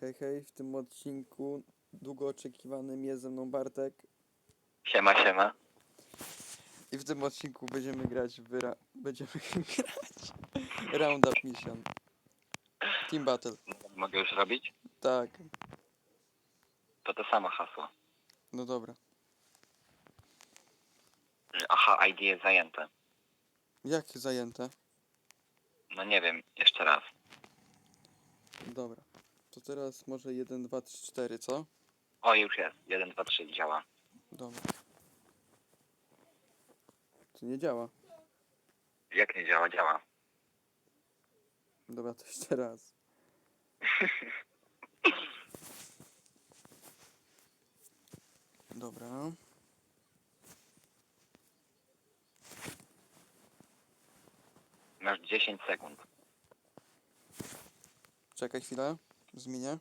Hej, hej, w tym odcinku długo oczekiwanym jest ze mną Bartek Siema, siema. i w tym odcinku będziemy grać w ra... będziemy grać Roundup Mission. Team Battle. Mogę już robić? Tak, To to samo hasło. no dobra. Aha, ID jest zajęte. Jak zajęte? No nie wiem, jeszcze raz. Dobra. To teraz może 1, 2, 3, 4, co? O, już jest. 1, 2, 3 działa. Dobra. To nie działa. Jak nie działa? Działa. Dobra, to jeszcze raz. Dobra. Masz 10 sekund. Czekaj chwilę. Zmienię.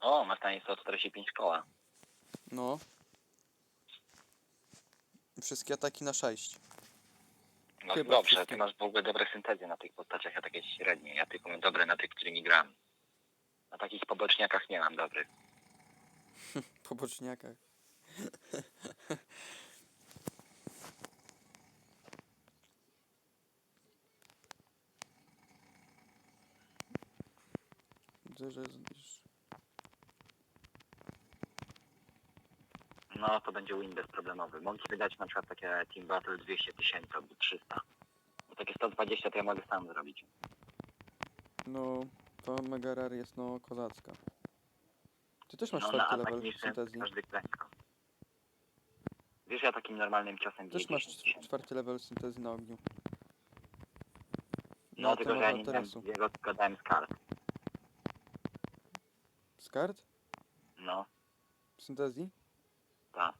O, masz taniej 145 koła. No. Wszystkie ataki na 6. No Chyba dobrze, wszystkie. ty masz w ogóle dobre syntezy na tych postaciach, ja takie średnie. Ja tylko mam dobre na tych, którymi gram. Na takich poboczniakach nie mam dobrych. Po boczniakach. Widzę, że jest już... No, to będzie win bezproblemowy. Mogliby dać na przykład takie Team Battle 200 tysięcy albo 300. Bo takie 120 to ja mogę sam zrobić. No, to mega rare jest no kozacka. Ty też masz No, na czwarty atak level niższy syntezji. każdy prędko. Wiesz, ja takim normalnym ciosem Też biję masz 10 cz- tysięcy. czwarty level syntezji na ogniu. No, Na tylko że temat ja nie dałem Alterasu. jego, tylko dałem z kart. Kart? No, Syntezji? tak.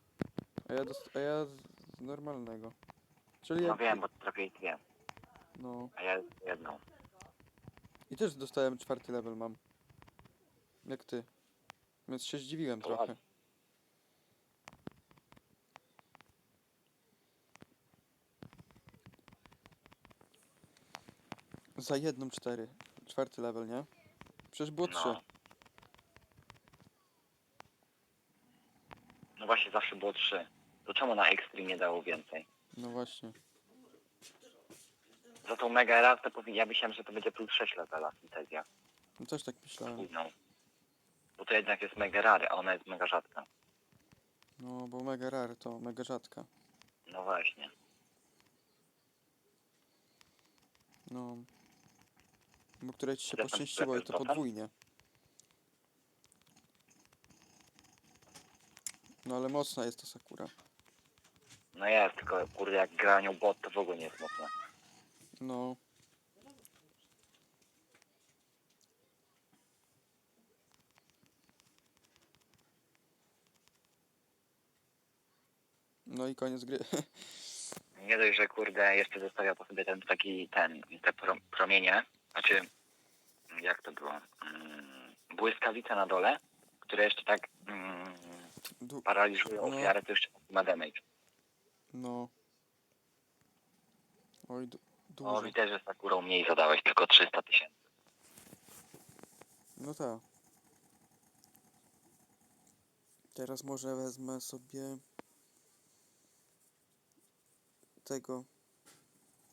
A ja, dost- a ja z z normalnego. Czyli No jak... wiem, bo trafiłeś dwie, No. a ja jedną. I też dostałem czwarty level mam. Jak ty. Więc się zdziwiłem To trochę. ładnie. Za jedną cztery. Czwarty level, nie? Przecież było trzy. No. No właśnie, zawsze było trzy. To czemu na Extreme nie dało więcej? No właśnie. Za tą Mega raz to powinien, ja myślałem, że to będzie plus 6 levela syntezja. No też tak myślałem. Późną. Bo to jednak jest mega rary, a ona jest mega rzadka. No bo mega rare to mega rzadka. No właśnie. No. Bo które ci się Ile tam poszczęściło i to level podwójnie. No ale mocna jest ta Sakura. No jest, tylko kurde jak gra nią bot to w ogóle nie jest mocne. No. No i koniec gry. Nie dość, że kurde jeszcze zostawia po sobie ten taki, ten, te pro, promienie, znaczy, jak to było, mm, błyskawice na dole, które jeszcze tak mm, Du paraliżują No. ofiarę, to jeszcze ma damage. no. Oj, du O, dużo. widać, że Sakurą mniej zadałeś, tylko 300 tysięcy. No tak. Teraz może wezmę sobie tego.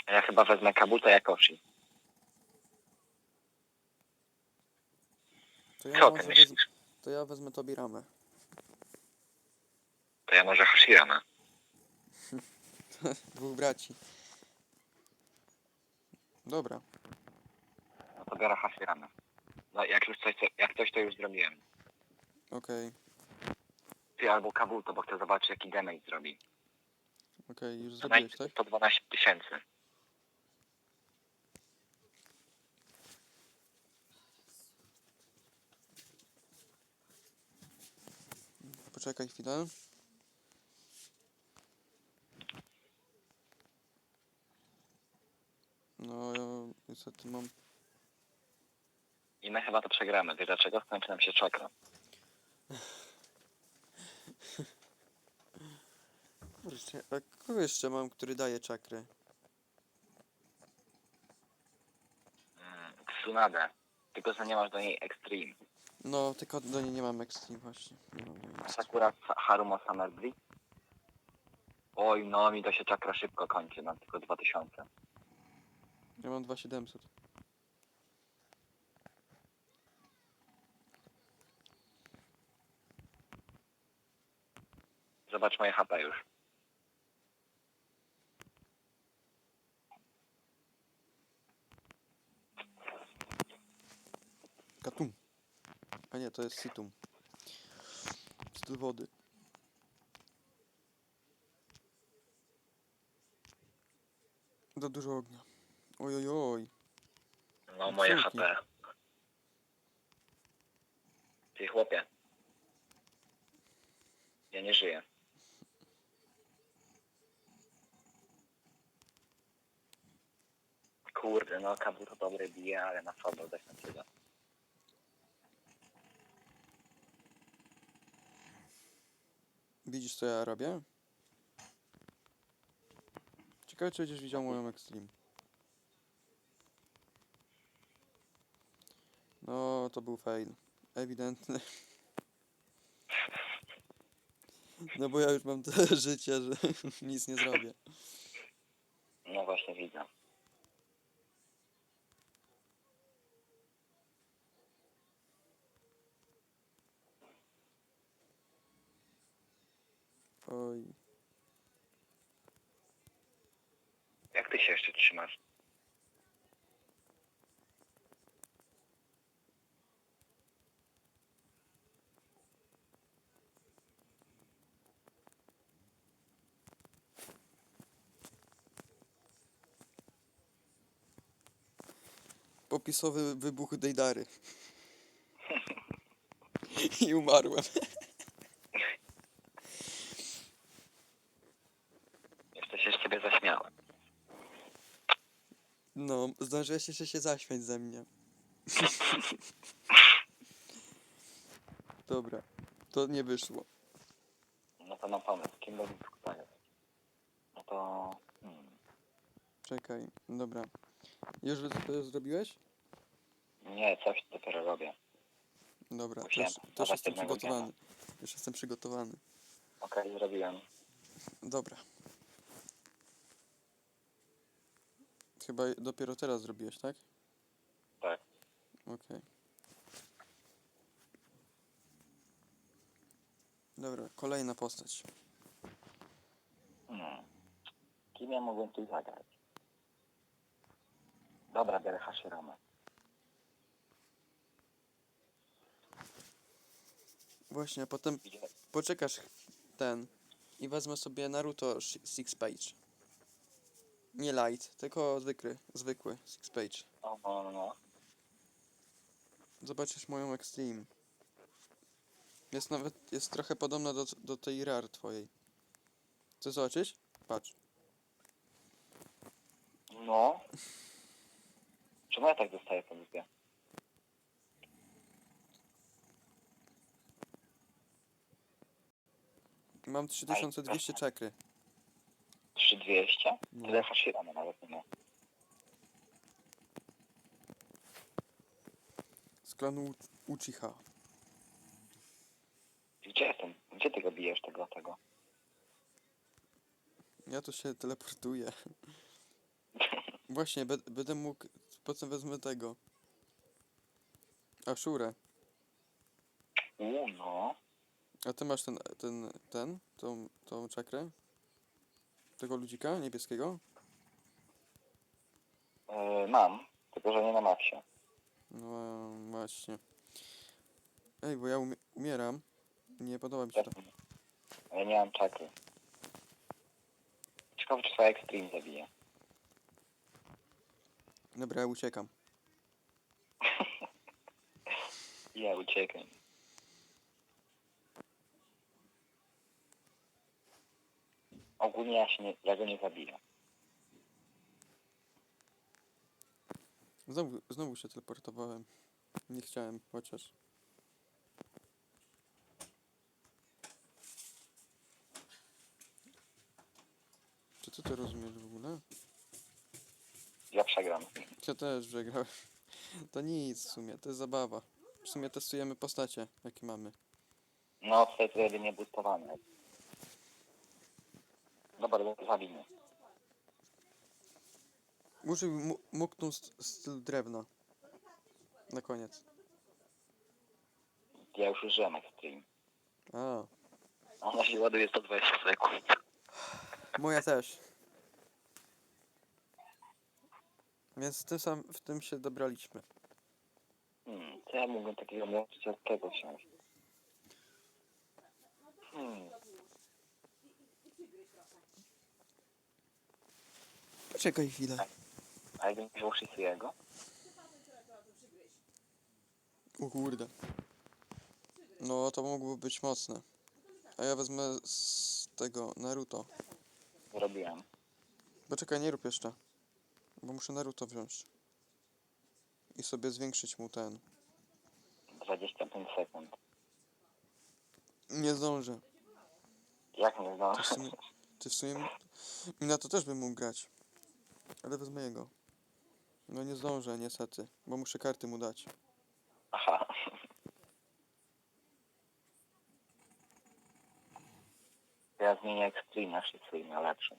A Ja chyba wezmę Kabuto Jakoshi. To ja, Co może ty wezmę, myślisz? to ja wezmę tobie ramę. To ja może Hashirama. Dwóch braci. Dobra. No to biorę Hashirama. No jak już coś, jak coś to już zrobiłem. Okej. Ty albo Kabuto, bo chcę zobaczyć jaki damage zrobi. Okej, już zrobiłeś, tak? 112 tysięcy. Poczekaj chwilę. No, ja niestety mam... I my chyba to przegramy. Wiesz dlaczego? Skończy nam się czakra. Kurczę, a kogo jeszcze mam, który daje czakry? Tsunade. Tylko, że nie masz do niej Extreme. No, tylko do niej nie mam extreme właśnie. Nie mam do niej extreme. Sakura Sa- Harumo Summer. Oj, no mi to się czakra szybko kończy, mam tylko 2000. Ja mam 2700. Zobacz moje HP już. Katum. A nie, to jest situm. Styl wody. Za dużo ognia. Oj, oj, oj. No moje Dzięki. HP. Ty chłopie. Ja nie żyję. Kurde, no kabel to dobre bije, ale na słabo dać na tyle. Widzisz co ja robię? Ciekawe czy będziesz widział moją extreme. No, to był fail. Ewidentny. No bo ja już mam tyle życia, że nic nie zrobię. No właśnie widzę. Oj. Jak ty się jeszcze trzymasz? Popisowy wybuch Dejdary. I umarłem. Jeszcze się z ciebie zaśmiałem. No, zdążyłeś jeszcze się zaśmiać ze mnie. Dobra, to nie wyszło. No to mam pomysł. Kim będzie skupiony? No to... Hmm. Czekaj, dobra. Już to zrobiłeś? Nie, coś dopiero robię. Dobra, też, Musiałem też dawać jestem jednego przygotowany. Już jestem przygotowany. Okej, zrobiłem. Dobra. Chyba dopiero teraz zrobiłeś, tak? Tak. Okej. Dobra, kolejna postać. Hmm. Kim ja mogłem tu zagrać? Dobra, biorę Hashirama. Właśnie, a potem poczekasz ten i wezmę sobie Naruto Six Page. Nie light, tylko zwykły, zwykły Six Page. O, no, no, no. Zobaczysz moją Extreme. Jest nawet, jest trochę podobna do, do tej Rar twojej. Chcesz zobaczyć? Patrz. No. Czemu ja tak dostaję po dupie? Mam 3200 czakry. 3200? No. Tyle Hashirama nawet nie ma. Z klanu U- Uchiha. Gdzie jestem? Gdzie ty go bijesz, tego, tego? Ja tu się teleportuję. Właśnie, be, będę mógł... Potem wezmę tego. Ashurę. U, no. A ty masz ten, ten, ten, tą, tą czakrę? Tego ludzika niebieskiego? Yy, mam, tylko że nie na maksie. No właśnie. Ej, bo ja umie umieram. Nie podoba mi się to. ja nie mam czakry. Ciekawe, czy twoja Extreme zabije. Dobra, ja uciekam. Ja uciekam. Ogólnie ja, się nie, ja go nie zabiję. Znowu, znowu się teleportowałem. Nie chciałem, chociaż. Czy ty to rozumiesz w ogóle? Ja przegram. Ja też przegrałem. To nic w sumie, to jest zabawa. W sumie testujemy postacie, jakie mamy. No, to jedynie boostowane. Dobra, zabij mnie. Użyj mu- muknął st- styl drewna. Na koniec. Ja już użyłem Extreme. A, Ona się ładuje 120 sekund. moja też. Więc w tym, sam, w tym się dobraliśmy. Hmm, co ja mógłbym takiego mięczystego wziąć? Hmm, Poczekaj chwilę. a jakbym wziął Shisuiego? O kurde. No to mogłoby być mocne. A ja wezmę z tego Naruto. Zrobiłem. Poczekaj, nie rób jeszcze. Bo muszę Naruto wziąć. I sobie zwiększyć mu ten. 25 sekund. Nie zdążę. Jak nie To w zdążysz? sumie, ty w sumie mi na to też bym mógł grać. Ale wezmę jego. No nie zdążę niestety, bo muszę karty mu dać. Aha. Ja zmienię Extreme na Shisui na lepszą.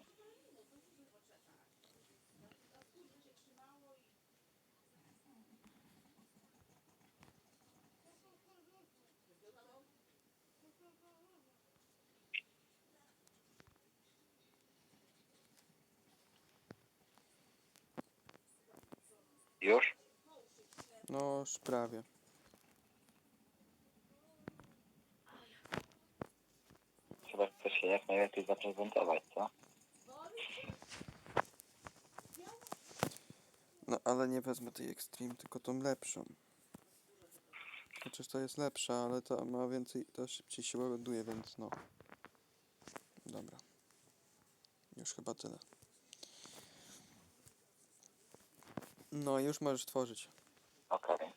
Już? No już prawie. Chyba chcesz się jak najlepiej zaprezentować, co? No ale nie wezmę tej Extreme, tylko tą lepszą. Chociaż to jest lepsza, ale ta ma więcej, to szybciej się ładuje, więc no. Dobra. Już chyba tyle. No już możesz tworzyć. Okej.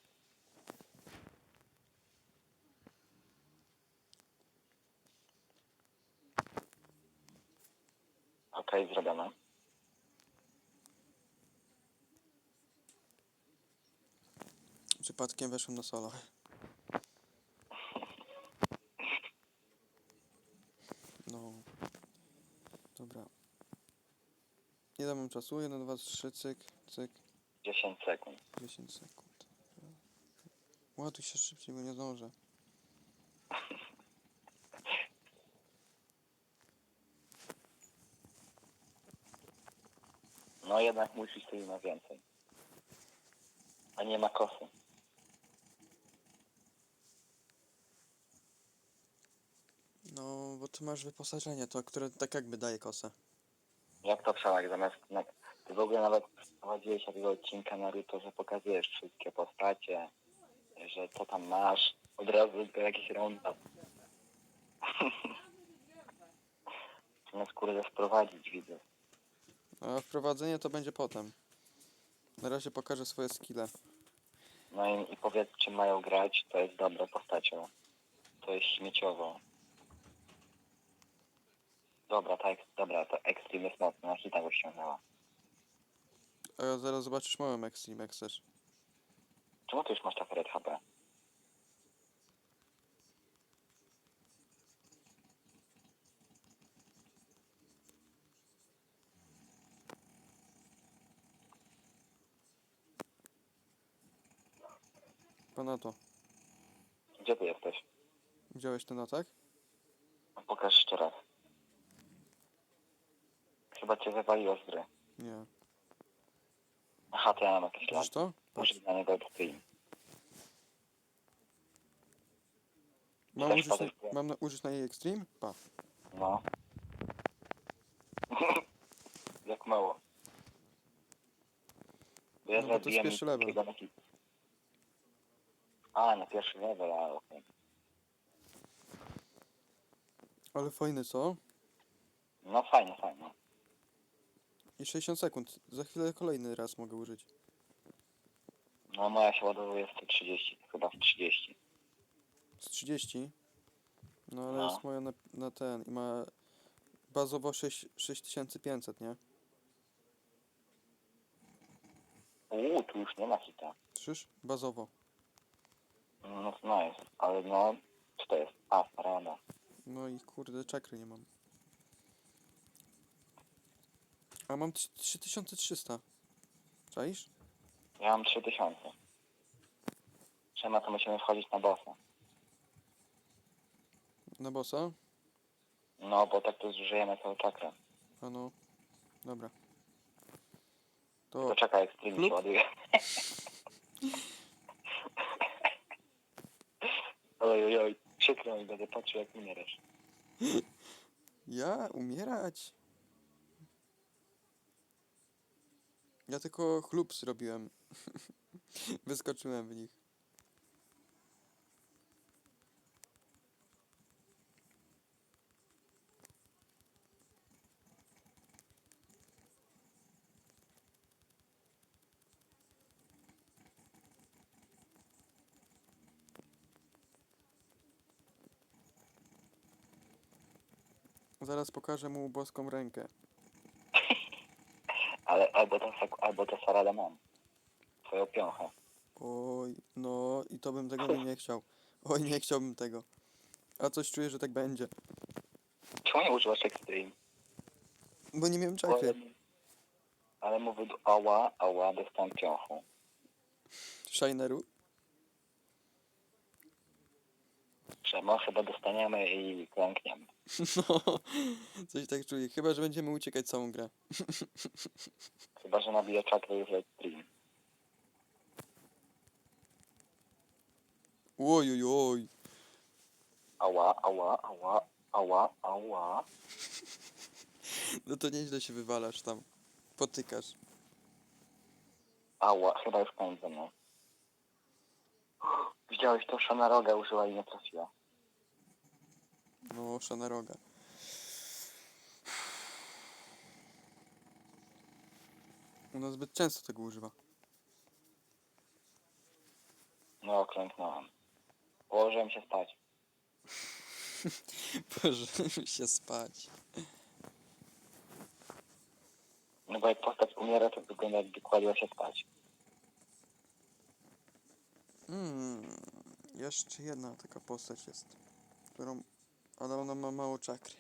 Okej, zrobione. Przypadkiem weszłem na solo. No. Dobra. Ile mam czasu? 1, 2, 3, cyk, cyk, 10 sekund. 10 sekund. Ładuj się szybciej, bo nie zdążę. No jednak musisz sobie ma więcej. A nie ma kosy. No, bo ty masz wyposażenie, to które tak jakby daje kosę. Jak to przełag zamiast... Na... Ty w ogóle nawet prowadziłeś takiego odcinka Naruto, że pokazujesz wszystkie postacie, że co tam masz. Od razu tylko jakiś roundup. Zamiast kurde sprowadzić widzę. A wprowadzenie to będzie potem. Na razie pokażę swoje skille. No i, i powiedz, czy mają grać, to jest dobrą postacią. To jest śmieciowo. Dobra, tak, dobra, to Extreme jest mocno, na hita go ściągnęła. A zaraz zobaczysz moją jak chcesz. Czemu ty już masz tak red HP? Ponadto. Gdzie ty jesteś? Widziałeś ten atak? Pokaż jeszcze raz. Chyba cię wywaliło z gry. Nie. Aha, to ja mam jakiś lat. Widzisz to? Dla niego Extreme. Mam Też użyć, na, nie? mam na, użyć na jej Extreme? Pa. No. Jak mało. Bo ja No bo to jest pierwszy level. takiego na hit. A, na pierwszy level, a okej. Ale fajny, co? No fajnie, fajnie. I 60 sekund. Za chwilę kolejny raz mogę użyć. No moja się ładowuje 130, chyba w 30. Z 30. No ale No. jest moja na, na ten i ma bazowo 6, 6500, nie? Uuu, tu już nie ma hita. Słyszysz? Bazowo. No to nice, ale no, co to jest? A, rada. No i kurde, czakry nie mam. A mam trz- 3300. Czaisz? Ja mam 3000. Trzema to musimy wchodzić na bossa. Na bossa? No, bo tak to zużyjemy całą czakrę. A no. Dobra. To To czekaj, Extreme Klub? się ładuje. oj, oj, oj, przykro mi, będę patrzył jak umierasz. ja umierać? Ja tylko chlub zrobiłem. Wyskoczyłem w nich. Zaraz pokażę mu boską rękę. Ale albo to, albo to Sarada mam. Twoją piąchę. Oj, no i to bym tego nie chciał. Oj, nie chciałbym tego. A coś czuję, że tak będzie. Czemu nie używasz Extreme? Bo nie miałem czakry. ale mówię do ała, ała, dostałem piąchą. Shineru? Przemo chyba dostaniemy i klękniemy. No, coś tak czuję. Chyba, że będziemy uciekać całą grę. Chyba, że nabije czakrę już Extreme. Oj, oj, oj. Ała, ała, ała, ała, ała. No to nieźle się wywalasz tam. Potykasz. Ała, chyba już ze mną. Widziałeś to, Shanaroga użyła i nie trafiła. No, szaneroga. Ona zbyt często tego używa. No, klęknąłem. Położyłem się spać. Boże, się spać. No bo jak postać umiera, to wygląda jakby kładziła się spać. Mm, jeszcze jedna taka postać jest, którą... Ale ona ma mało czakry.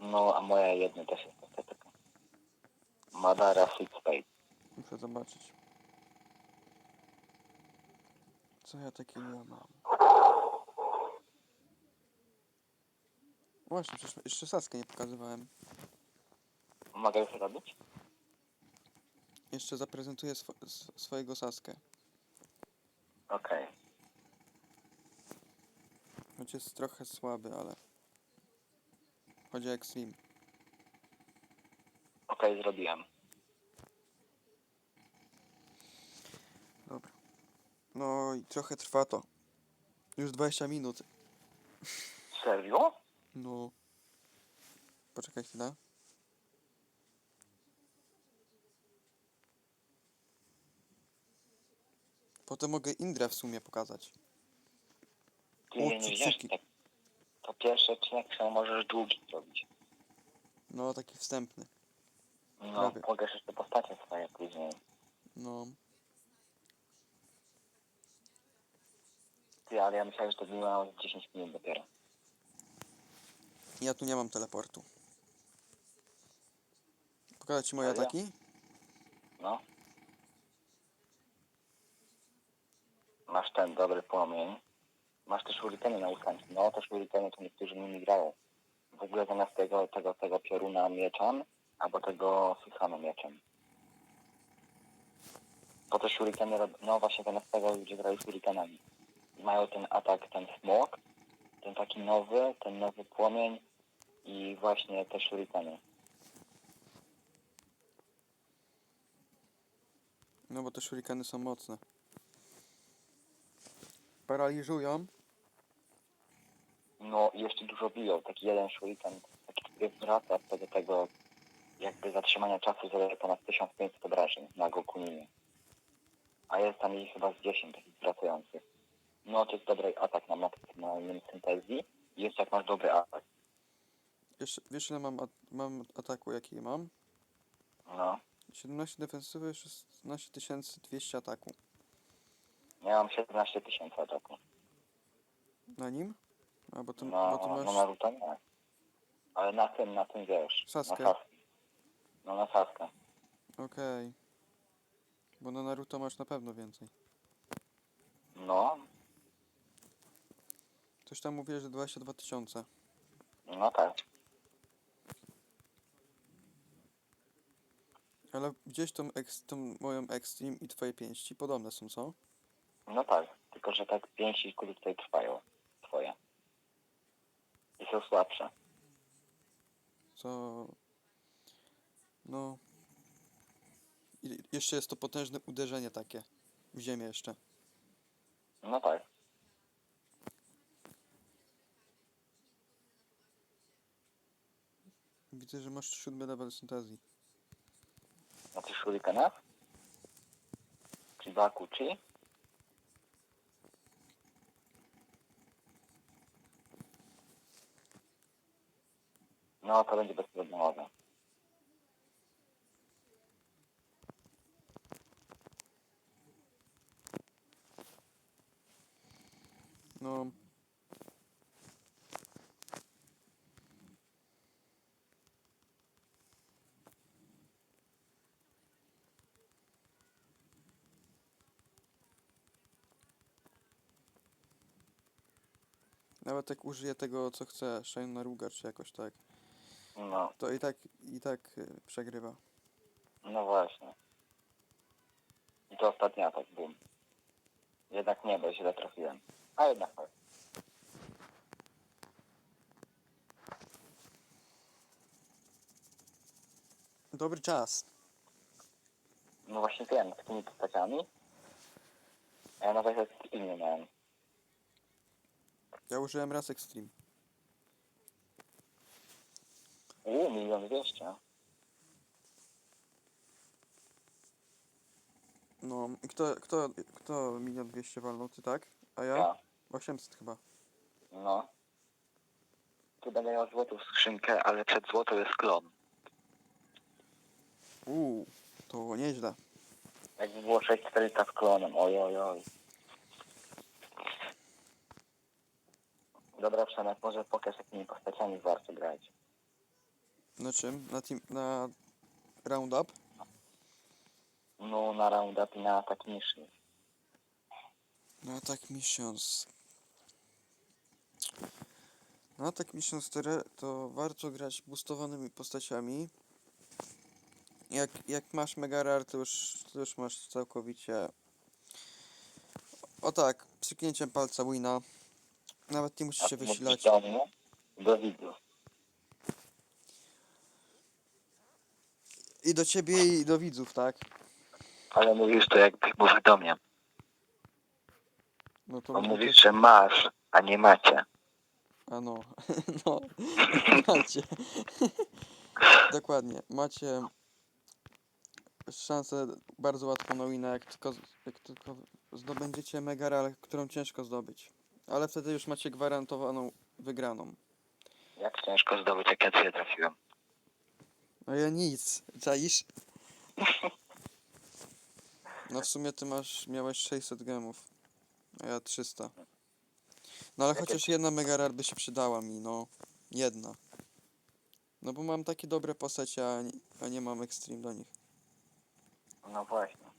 No, a moja jedna też jest estetyka. Madara Six Spade. Muszę zobaczyć. Co ja takiego mam? Właśnie, przecież jeszcze Saskę nie pokazywałem. Mogę już robić? Jeszcze zaprezentuję swo sw- swojego Saskę. Okej. Choć jest trochę słaby, ale... Chodzi o Extreme. Okej, zrobiłem. Dobra. No i trochę trwa to. Już 20 minut. Serio? No. Poczekaj chwilę. Potem mogę Indrę w sumie pokazać. Ty O, nie wiesz, cycuki. tak. To pierwszy odcinek się możesz długi zrobić. No, taki wstępny. No, Prawie. pokaż jeszcze postacie swoje później. No. Ty, ale ja myślałem, że to było 10 minut dopiero. Ja tu nie mam teleportu. Pokazać ci moje Ale ja- ataki? No. Masz ten dobry płomień. Masz też shurikeny na ustępie. No, te shurikeny to niektórzy nimi grają. W ogóle zamiast tego, tego, tego pioruna mieczem, albo tego Susano mieczem. Bo te shurikeny, rob- no właśnie zamiast tego ludzie grają shurikenami. Mają ten atak, ten smok, ten taki nowy, ten nowy płomień i właśnie te shurikeny. No bo te shurikeny są mocne. Paraliżują. No i jeszcze dużo biją. Taki jeden shuriken, taki który wraca do tego jakby zatrzymania czasu zadaje ponad 1500 obrażeń na Gokuninie. A jest tam ich chyba z 10 takich wracających. No to jest dobry atak na maksymalnym syntezji. Jeszcze jak masz dobry atak. Jeszcze, wiesz ile mam, at mam ataku, jaki mam? No, 17 defensywy, 16200 ataku. Ja mam 17 tysięcy ataku. Na nim? A bo ty, Na, bo ty na masz... Naruto nie. Ale na tym, na tym wiesz. Saskę. Na Saskę. No na Saskę. Okej. Bo na Naruto masz na pewno więcej. No, Coś tam mówiłeś, że 22 tysiące. no tak. Ale gdzieś tą, ex, tą moją Extreme i twoje pięści podobne są, co? No tak. Tylko, że tak pięści kuli tutaj trwają. Twoje. I są słabsze. Co... No... I jeszcze jest to potężne uderzenie takie. W ziemię jeszcze. No tak. Widzę, że masz siódmy level syntezji. Na tych shurikenach? Czy Bakuchi? No, to będzie bezproblemowe. No... Nawet jak użyję tego, co chcę, Shine Naruga, czy jakoś tak, No, to i tak, i tak y, przegrywa. no właśnie. I to ostatni atak, boom. Jednak nie, bo źle trafiłem. A jednak tak. Dobry czas. No właśnie wiem, z tymi postaciami. A ja nawet skill nie miałem. Ja użyłem raz Extreme. Uuu, milion dwieście. No, i kto, kto, kto milion dwieście walnął, ty tak? A ja? Ja. 800 chyba. No. Tu będę miał złotą skrzynkę, ale przed złotą jest klon. Uuu, to nieźle. Jakby było 6400 z klonem, oj, oj, oj. Dobra, Przemek, może pokaż jakimi postaciami warto grać. Na czym? Na team, na roundup? No, na roundup i na atak niższy. Na attack missions. Na attack missions to warto grać boostowanymi postaciami. Jak, jak masz Mega Rare, to już, to już masz całkowicie... O tak, przyknięciem palca wina. Nawet nie musisz się wysilać. do mnie? Do widzów. I do ciebie i do widzów, tak? Ale mówisz to jakbyś mówił do mnie. No to Bo mówię mówisz, że masz, a nie macie. A no, no, macie. Dokładnie, macie szansę bardzo łatwo na wina, jak tylko, jak tylko zdobędziecie mega którą ciężko zdobyć. Ale wtedy już macie gwarantowaną wygraną. Jak ciężko zdobyć, jak ja dwie trafiłem. No ja nic, czaisz? No w sumie ty masz, miałeś 600 gemów, a ja 300. No ale chociaż jedna mega rare by się przydała mi, no. Jedna. No bo mam takie dobre postacie, a nie, a nie mam extreme do nich. No właśnie.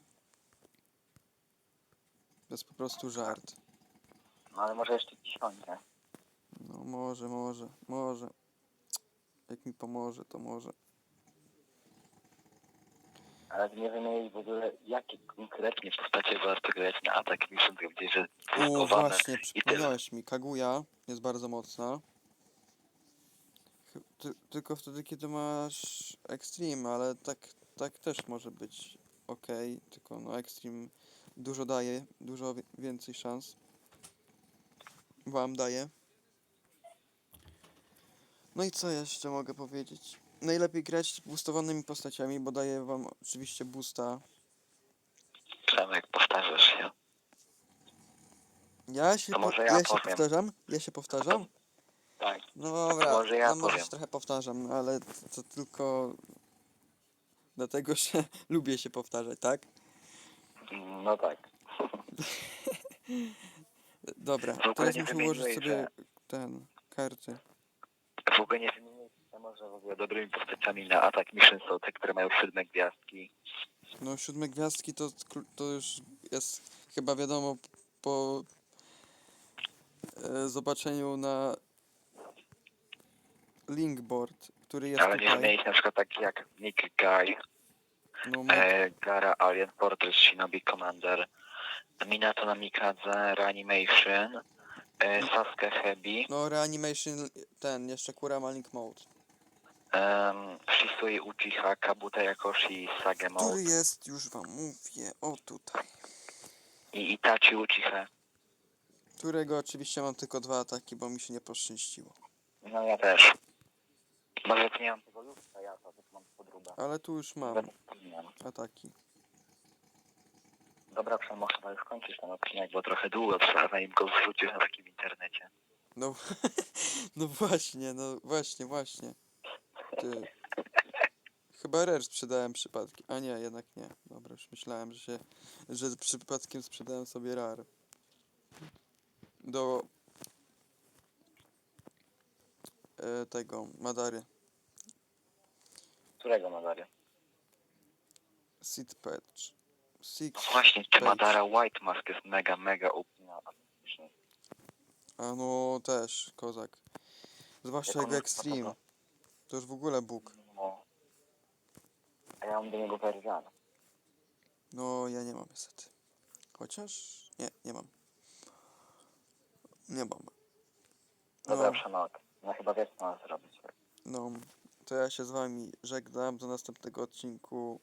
To jest po prostu żart. No ale może jeszcze ci siądzie. No może, może, może. Jak mi pomoże, to może. Ale nie wymienić w ogóle, jakie konkretnie postacie warto grać na atak mission, gdzie że O, właśnie, i tyle. przypomniałeś mi. Kaguya jest bardzo mocna. Chy- Ty, tylko wtedy, kiedy masz Extreme, ale tak, tak też może być ok. Tylko no Extreme dużo daje, dużo wi- więcej szans. Wam daje. No i co jeszcze mogę powiedzieć? Najlepiej grać boostowanymi postaciami, bo daje wam oczywiście boosta. Przemek, powtarzasz się. Ja się, To po, może ja ja się powiem. powtarzam? Ja się powtarzam? Tak. No dobra, może ja no może powiem. się trochę powtarzam, ale to, to tylko Dlatego, że lubię się powtarzać, tak? No tak. Dobra, W ogóle teraz nie muszę ułożyć wymieniłeś, sobie że- ten, karty. W ogóle nie wymieniłem może w ogóle dobrymi postaciami na atak Mission są te, które mają siódme gwiazdki. No, siódme gwiazdki to, kl- to już jest chyba wiadomo po e, zobaczeniu na linkboard, który jest Ale nie tutaj. wymienić na przykład takich jak Nick Guy, No, ma, e, Gara Alien Fortress Shinobi Commander, Minato Namikaze Reanimation, e, Sasuke Heavy, no reanimation, ten, jeszcze Kurama Link Mode. um, Shisui Uchiha, Kabuta Yakoshi Sagemo Który jest, już wam mówię, o tutaj. i Itachi Uchiha. Którego oczywiście mam tylko dwa ataki, bo mi się nie poszczęściło. No ja też. Może nie mam tego lustra, ja to tylko mam podróbę. Ale tu już mam ataki. Dobra, Przemo, chyba już kończysz ten odcinek, bo trochę długo trwa, zanim go wrzucisz na takim internecie. No, no właśnie, no właśnie, właśnie. Ty. Chyba rare sprzedałem przypadkiem. A nie, jednak nie. Dobra, już myślałem, że się, że przypadkiem sprzedałem sobie rar. Do e, tego, Madary. Którego Madary? Seed Patch. Six. No właśnie, White Mask jest mega, mega upina. A no też, kozak. Zwłaszcza Jak Extreme. to? Już w ogóle Bóg. No. A ja mam do niego wersję. No, ja nie mam niestety. Chociaż... Nie, nie mam. Nie mam. Dobra, No. Przemek. No chyba wiesz co mam zrobić. No, to ja się z wami żegnam. Do następnego odcinku.